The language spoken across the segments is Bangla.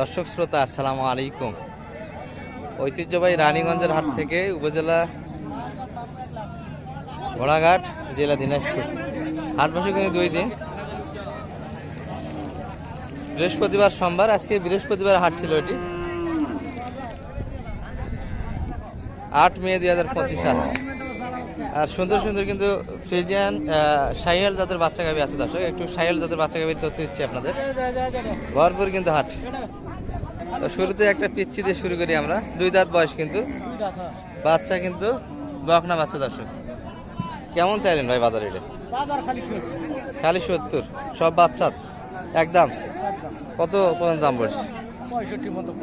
দর্শক শ্রোতা, আসসালামু আলাইকুম। ঐতিহ্যবাহী রানীগঞ্জের হাট থেকে উপজেলা ঘোড়াঘাট, জেলা দিনাজপুর। হাট বসে কিন্তু দুই দিন। বৃহস্পতিবার সোমবার, আজকে বৃহস্পতিবার হাট ছিল এটি। আট মে দুই হাজার পঁচিশ আসছে আর সুন্দর সুন্দর কিন্তু ফ্রিজিয়ান সাইয়াল জাতের বাচ্চা গাবি আছে দর্শক। একটু সাইয়াল জাতের বাচ্চা গাবির তথ্য দিচ্ছি আপনাদের। ভরপুর কিন্তু হাট। তো শুরুতে একটা পিচ্ছি দিয়ে শুরু করি আমরা। দুই দাঁত বয়স কিন্তু। বাচ্চা কিন্তু বকনা বাচ্চা দর্শক। কেমন চাইলেন ভাই বাজার এটা খালি সত্তর। সব বাচ্চা? একদম? কত পর্যন্ত দাম পড়ছে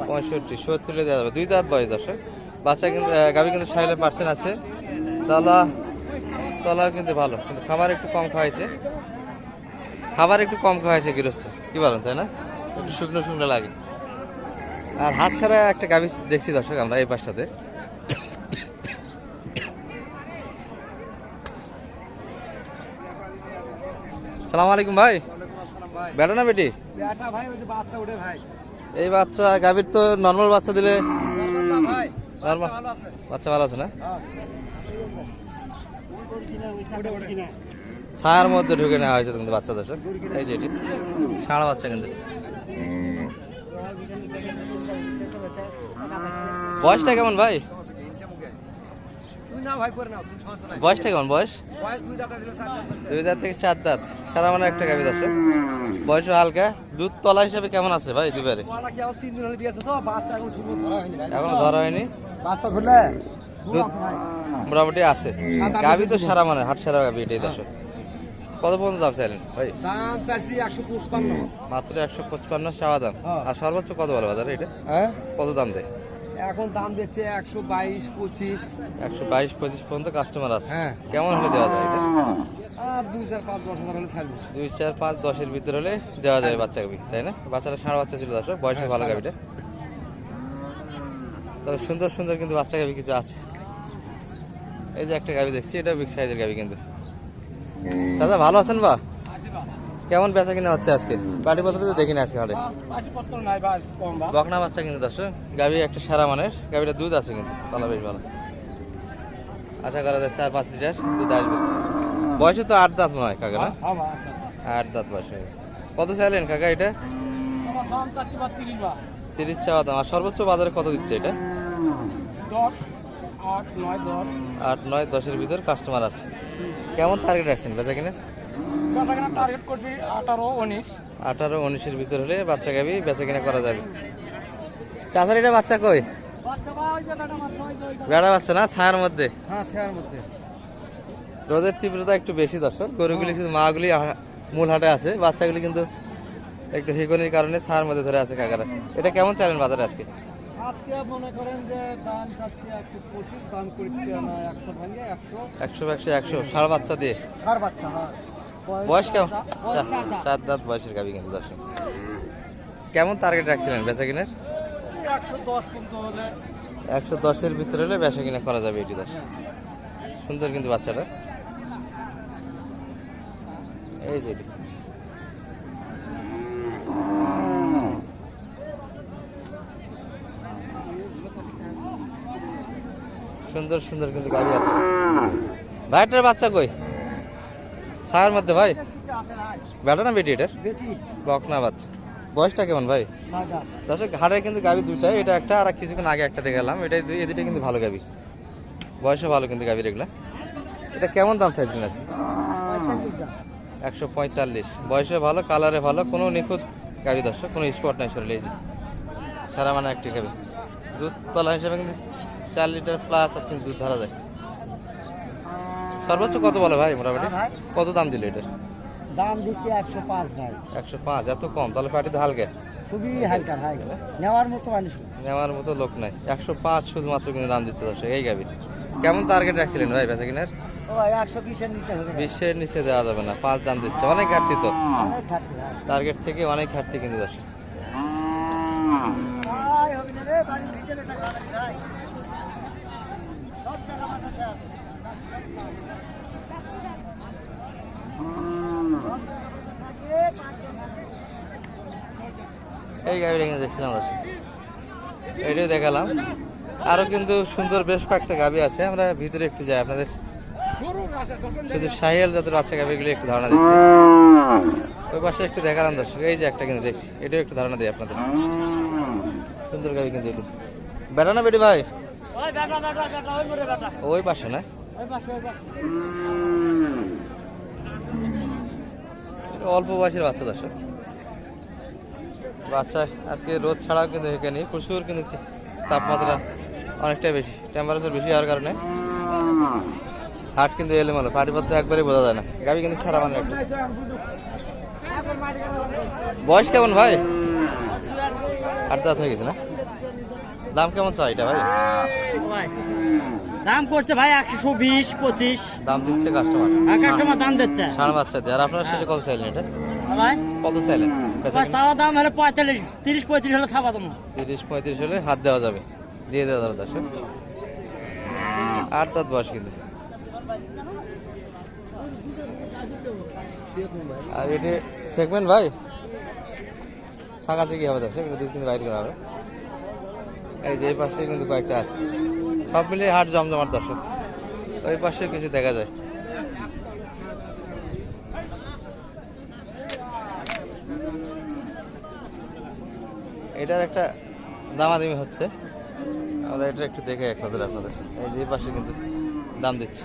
পঁয়ষট্টি সত্তরে দেওয়া যাবে। দুই দাঁত বয়স দর্শক। বাচ্চা কিন্তু গাভী কিন্তু সাইলের পার্সেন্ট আছে। তলা তলাও কিন্তু ভালো। কিন্তু খাবার একটু কম খাওয়াইছে। খাবার একটু কম খাওয়াইছে গৃহস্থ। কী বলেন তাই না? একটু শুকনো শুকনো লাগে। আর হাট ছাড়া একটা গাভী দেখছি দর্শক আমরা এই পাশটাতে। সালাম আলাইকুম ভাই। বেটা না বেটি? এই বাচ্চা গাভীর তো নর্মাল বাচ্চা দিলে ভালো বাচ্চা ভালো আছে না? কিনা ছায়ার মধ্যে ঢুকে নেওয়া হয়েছে কিন্তু বাচ্চা দর্শক। এই যে এটি সারা বাচ্চা কিন্তু। বয়সটা কেমন ভাই? বয়সটা কেমন বয়স? দুই দাঁতা থেকে চার দাঁত। সারা মানে একটা গাভি দর্শক। বয়স হালকা। দুধ তলা হিসাবে কেমন আছে ভাই দুবারে ধরা হয়নি এখনও ধরা হয়নি? বাচ্চা ধরলে দুধ মোটামুটি আছে। গাভি তো সারা মানে হাট সারা গাভি এটাই দর্শক। কত পর্যন্ত দাম চাইলেন ভাই? দাম চাইছি একশো পঁচপান্ন। মাত্র একশো পঁচপান্ন চাওয়া দাম। হ্যাঁ। আর সর্বোচ্চ কত বলে বাজারে এটা? হ্যাঁ? কত দাম দেয়? এখন দাম দিচ্ছে একশো বাইশ পঁচিশ। একশো বাইশ পঁচিশ পর্যন্ত কাস্টমার আছে। হ্যাঁ। কেমন হলে দেওয়া যায় এটা? আর দুই চার পাঁচ দশ হাজার হলে ছাড়বো। দুই চার পাঁচ দশের ভিতরে হলে দেওয়া যায় বাচ্চা গাবি তাই না? বাচ্চাটা ষাঁড় বাচ্চা ছিল দর্শক বয়সে হ্যাঁ, ভালো গাবিটা তবে সুন্দর সুন্দর কিন্তু বাচ্চা গাবি কিছু আছে। এই যে একটা গাবি দেখছি এটা বিগ সাইজের গাবি কিন্তু। দাদা ভালো আছেন বা? কেমন বেচা কিনা হচ্ছে আজকে? পাটি পত্র তো দেখিনি আজকে পাটিপত্র বা বকনা বাচ্চা কিন্তু দর্শক গাবি একটা সারা মানের গাবিটা দুধ আছে কিন্তু তলা বেশ ভালো। আশা করা যায় চার পাঁচ লিটার দুধ আসবে। বয়সে তো আট দাঁত নয় কাকা না? হ্যাঁ আট দাঁত। বয়স হয়ে কত চাইলেন কাকা এটা? তিরিশ চাওয়া দাম। আর সর্বোচ্চ বাজারে কত দিচ্ছে এটা? আট নয় দশের ভিতর কাস্টমার আছে। কেমন টার্গেট রাখছেন বেচা কিনে? টার্গেট করবি আঠারো উনিশ। আঠারো উনিশের ভিতর হলে বাচ্চা গাবি বেচা কিনা করা যাবে। চাচার এটা বাচ্চা কই। বেড়া বাচ্চা না ছায়ার মধ্যে? হ্যাঁ শেয়ার মধ্যে। রোদের তীব্রতা একটু বেশি দর্শক গরুগুলি শুধু মাগুলি মূল হাটে আছে বাচ্চাগুলি কিন্তু একটু হিকনির কারণে ছায়ার মধ্যে ধরে আছে কাকারা। এটা কেমন চালেন বাজারে আজকে? আজকে মনে করেন যে দাম চাচ্ছি একশো পঁচিশ দাম করছি না একশো ভাঙে একশো। একশো একশো একশো ষাড় বাচ্চা দিয়ে। চার বাচ্চা হ্যাঁ। বয়স কেমন? চার দাঁত। চার দাঁত। বয়সের গাবি কিন্তু দর্শক। কেমন টার্গেট রাখছিলেন বেচা কিনের একশো দশের ভিতরে হলে বেচা কিনা করা যাবে এটি দশ সুন্দর কিন্তু বাচ্চাটা। এই যে সুন্দর সুন্দর কিন্তু গাড়ি আছে। ভাইটার বাচ্চা কই? ছায়ার মধ্যে ভাই? বেটা না বেটি এটার? বকনা বাচ্চা। বয়সটা কেমন ভাই? দর্শক হাড়ের কিন্তু গাবি দুইটা এটা একটা আর কিছুক্ষণ আগে একটা দেখে গেলাম এটা দুই- দুইটা কিন্তু ভালো গাবি। বয়সও ভালো কিন্তু গাবির এগুলা। এটা কেমন দাম চাইছেন আজকে? একশো পঁয়তাল্লিশ। বয়সে ভালো কালারে ভালো কোনো নিখুঁত গাবি দর্শক কোনো স্পট নাই শরীরে এই যে। সারা মানে একটি গাবি। দুধ তলা হিসেবে কিন্তু চার লিটার প্লাস আর কিন্তু দুধ ধরা যায়। সর্বোচ্চ কত বলে ভাই মোটামুটি? হ্যাঁ কত দাম দিল এটার দাম দিচ্ছে একশো পাঁচ ভাই। একশো পাঁচ এত কম? তাহলে পাটি তো হালকা। খুবই হালকা ভাই। নেওয়ার মতো মানুষ নেওয়ার মতো লোক নাই। একশো পাঁচ শুধুমাত্র কিন্তু দাম দিচ্ছে দর্শক এই গাবির কেমন টার্গেট রাখছিলেন ভাই বেচা কিনার? বিশের নিচে দেওয়া যাবে না পাঁচ দাম দিচ্ছে। অনেক ঘাটতি তো। টার্গেট থেকে অনেক ঘাটতি কিন্তু দর্শক। সব টাকা বাঁচাতে আছে। এই গাড়িটা কিন্তু দেখছিলাম দর্শক। এটাই দেখালাম। আরও কিন্তু সুন্দর বেশ কয়েকটা গাবি আছে। আমরা ভিতরে একটু যাই আপনাদের। শুধু সাহিয়াল জাতের বাচ্চা গাবিগুলো একটু ধারণা দিচ্ছি। ওই পাশে একটু দেখালাম দর্শক। এই যে একটা কিন্তু দেখছি। এটাও একটু ধারণা দিই আপনাদের। সুন্দর গাবি কিন্তু এটি বেটা না বেটি ভাই? ওই পাশে না? ওই পাশে ওই পাশে এটা অল্প বয়সের বাচ্চা দর্শক। বাচ্চা আজকে রোদ ছাড়াও কিন্তু এখানে প্রচুর কিন্তু তাপমাত্রা অনেকটাই বেশি টেম্পারেচার বেশি হওয়ার কারণে। হাট কিন্তু এলে এলোমেলো, পাটিপত্র একবারই বোঝা যায় না। গাড়ি কিন্তু ছাড়া মানে একটু। বয়স কেমন ভাই? আট দাঁত হয়ে গেছে না? দাম কেমন চাই এটা ভাই? দাম করছে ভাই একশো বিশ পঁচিশ। দাম দিচ্ছে কাস্টমার একার সময় দাম দিচ্ছে। সাড়ে বাচ্চা দিয়ে আর আপনার শেষে কত চাইলেন এটা? ভাই। কত চাইলেন? ভাই চাওয়া দাম হলে পঁয়তাল্লিশ তিরিশ পঁয়ত্রিশ হলে ছাপা দাম। তিরিশ পঁয়ত্রিশ হলে হাত দেওয়া যাবে। দিয়ে দেওয়া যাবে দর্শক আট দাঁত বয়স কিন্তু। আর এটি সেগমেন্ট ভাই? ছাকাছি কি হবে দর্শক এটা দুই তিন বাইর করা হবে। এই যে পাশে কিন্তু কয়েকটা আছে। সব মিলিয়ে হাট জমজমাট দর্শক। ওই পাশে কিছু দেখা যায়। এটার একটা দামাদামি হচ্ছে। আমরা এটা একটু দেখে এক নজরে আপনাদের। এই যে পাশে কিন্তু দাম দিচ্ছে।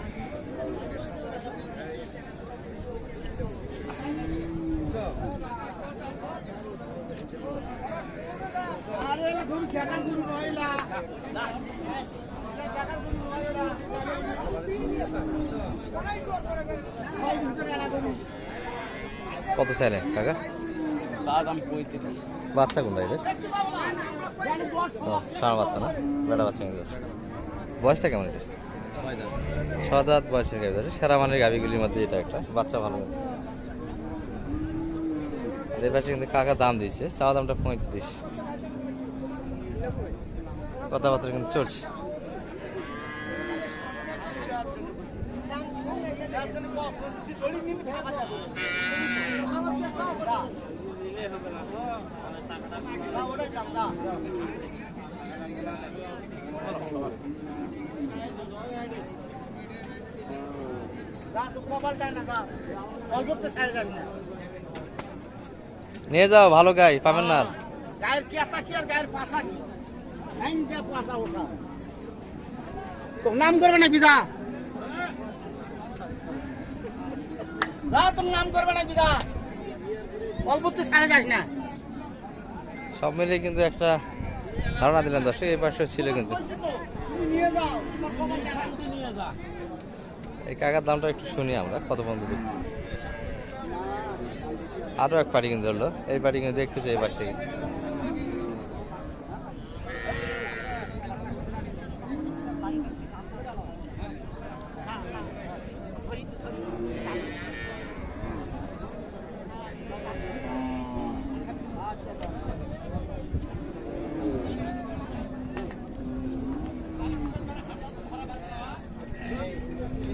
কত চাইলেন চাওয়া বাচ্চা কোনটা ষাঁড় বাচ্চা না? বেটা বাচ্চা কিন্তু বয়সটা কেমন এটা ছ দাঁত বয়সের গাভি ধরে সেরা মানের গাভিগুলির মধ্যে এটা একটা। বাচ্চা ভালো। পাশে কিন্তু কাকা দাম দিয়েছে। চাওয়া দামটা পঁয়ত্রিশ। কথাবার্তা কিন্তু চলছে। নিয়ে যাও, ভালো গাই, পাবেন না আর। গায়ের কেতা কি আর গায়ের পাশা কি? পাশা ওঠা। তোর নাম করবে না বিদা? যা তোর নাম করবে না বিদা অল্পতে সাড়ে যাস না। সব মিলে কিন্তু একটা ধারণা দিলাম দর্শক এই পাশে ছিল কিন্তু। এই কাকার দামটা একটু শুনি আমরা কত বন্ধু দিচ্ছি? আরও এক পার্টি কিন্তু ধরলো এই পাটি কিন্তু দেখতে চাই এই পাশ থেকে।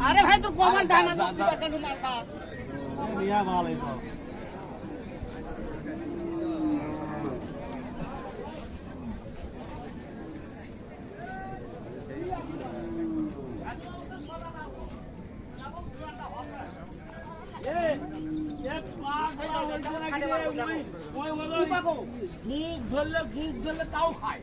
আরে ভাই তোর কমাল দানা কেন মালটা মুখ ধরলে মুখ ধরলে তাও খায়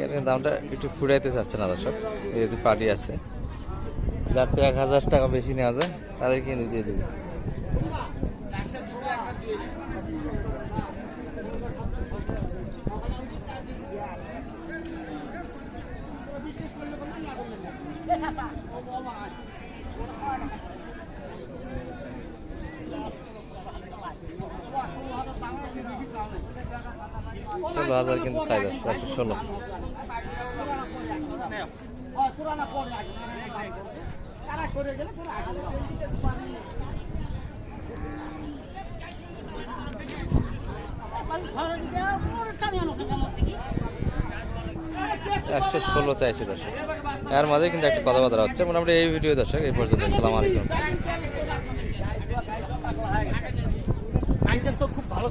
এর দামটা একটু ফুরাইতে চাচ্ছে না দর্শক। যেহেতু পার্টি আছে। যার তো এক হাজার টাকা বেশি নেওয়া যায়, তাদের কিন্তু দিয়ে দেবে। ষোলো হাজার কিন্তু চাই একশো ষোলো হয় চাইছি দর্শক এর মাঝে কিন্তু একটা কথাবার্তা হচ্ছে মোটামুটি এই ভিডিও দর্শক এই পর্যন্ত আসসালামু আলাইকুম খুব ভালো